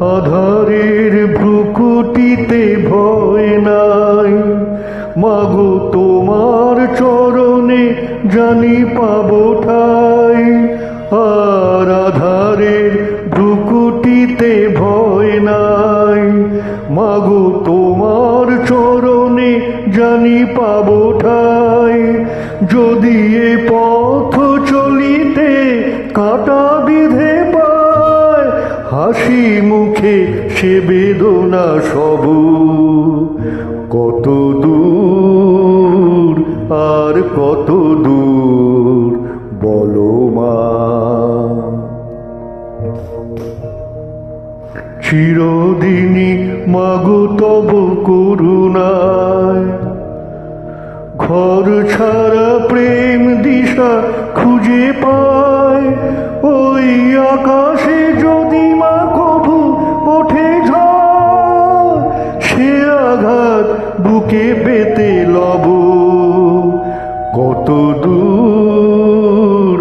আধারের ভ্রুকুটিতে ভয় নাই। মাগো, তোমার চরণে জানি পাবো ঠাই। আর আধারের ভ্রুকুটিতে ভয় নাই। মাগো, তোমার চরণে জানি পাবো ঠাই। যদি এ পথ চলিতে কাটা বিধে হাসি মুখে সে বেদনা সব কত দূর আর কত দূর, বলো মা। চিরদিনই মাগো তব করুণায়। ঘর ছাড়া প্রেম দিশা খুঁজে পায় বুকে পেতে লব। কত দূর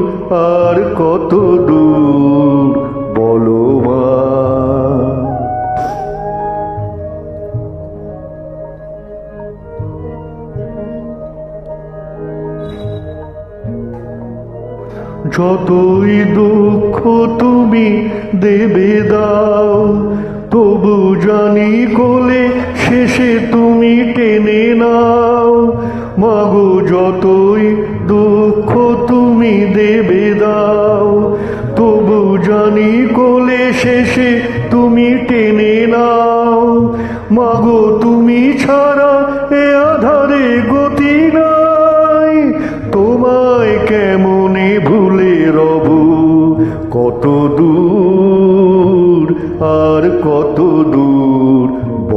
আর কত দূর বলো যতই দুঃখ তুমি দেবে দাও, তবু জানি কোলে শেষে তুমি টেনে নাও। মাগো, যতই দুঃখ তুমি দেবে দাও, তবু জানি কোলে শেষে তুমি টেনে নাও। মাগো, তুমি ছাড়া এ আধারে গতি নাই। তোমায় কেমনে ভুলে রব? কত দূর আর কত দূর?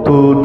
কত